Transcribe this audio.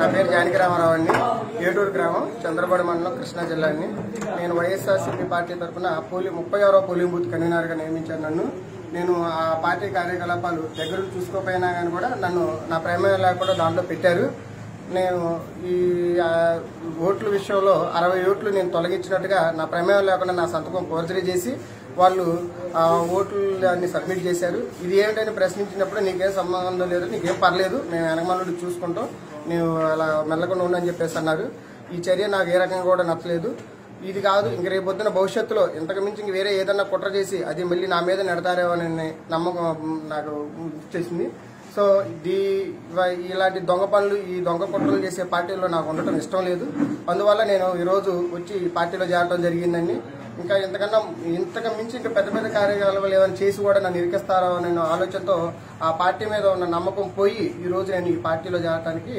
నా పేరు జానకి రామారావు అండి. ఏటూరు గ్రామం చంద్రబాడు మండలం కృష్ణా జిల్లా అండి. నేను వైఎస్ఆర్సీపీ పార్టీ తరఫున పోలి ముప్పై ఆరో పోలింగ్ బూత్ కన్వీనర్గా నియమించాను నన్ను. నేను ఆ పార్టీ కార్యకలాపాలు దగ్గర చూసుకోపోయినా కానీ కూడా నన్ను నా ప్రేమ లేకుండా దాంట్లో పెట్టారు. నేను ఈ ఓట్ల విషయంలో అరవై ఓట్లు నేను తొలగించినట్టుగా నా ప్రమేయం లేకుండా నా సంతకం ఫోర్జరీ చేసి వాళ్ళు ఓట్లని ఓట్లు సబ్మిట్ చేశారు. ఇది ఏమిటని ప్రశ్నించినప్పుడు నీకేం సంబంధం లేదు నీకేం పర్లేదు మేము వెనకమల్లుడు చూసుకుంటాం నువ్వు అలా మెల్లకుండా ఉండని చెప్పేసి అన్నారు. ఈ చర్య నాకు ఏ రకంగా కూడా నచ్చలేదు. ఇది కాదు ఇంక రేపు పొద్దున భవిష్యత్తులో ఇంతకు మించి ఇంక వేరే ఏదన్నా కుట్ర చేసి అది మళ్ళీ నా మీద నెడతారేమో అని నమ్మకం నాకు వచ్చేసింది. సో దీ ఇలాంటి దొంగ పనులు ఈ దొంగ కుట్రలు చేసే పార్టీలో నాకు ఉండటం ఇష్టం లేదు. అందువల్ల నేను ఈరోజు వచ్చి ఈ పార్టీలో చేరడం జరిగిందండి. ఇంకా ఇంతకన్నా ఇంతకు మించి ఇంకా పెద్ద పెద్ద కార్యకలాపాలు ఏమైనా చేసి కూడా నన్ను ఇరికిస్తారో అనే ఆలోచనతో ఆ పార్టీ మీద ఉన్న నమ్మకం పోయి ఈరోజు నేను ఈ పార్టీలో చేరటానికి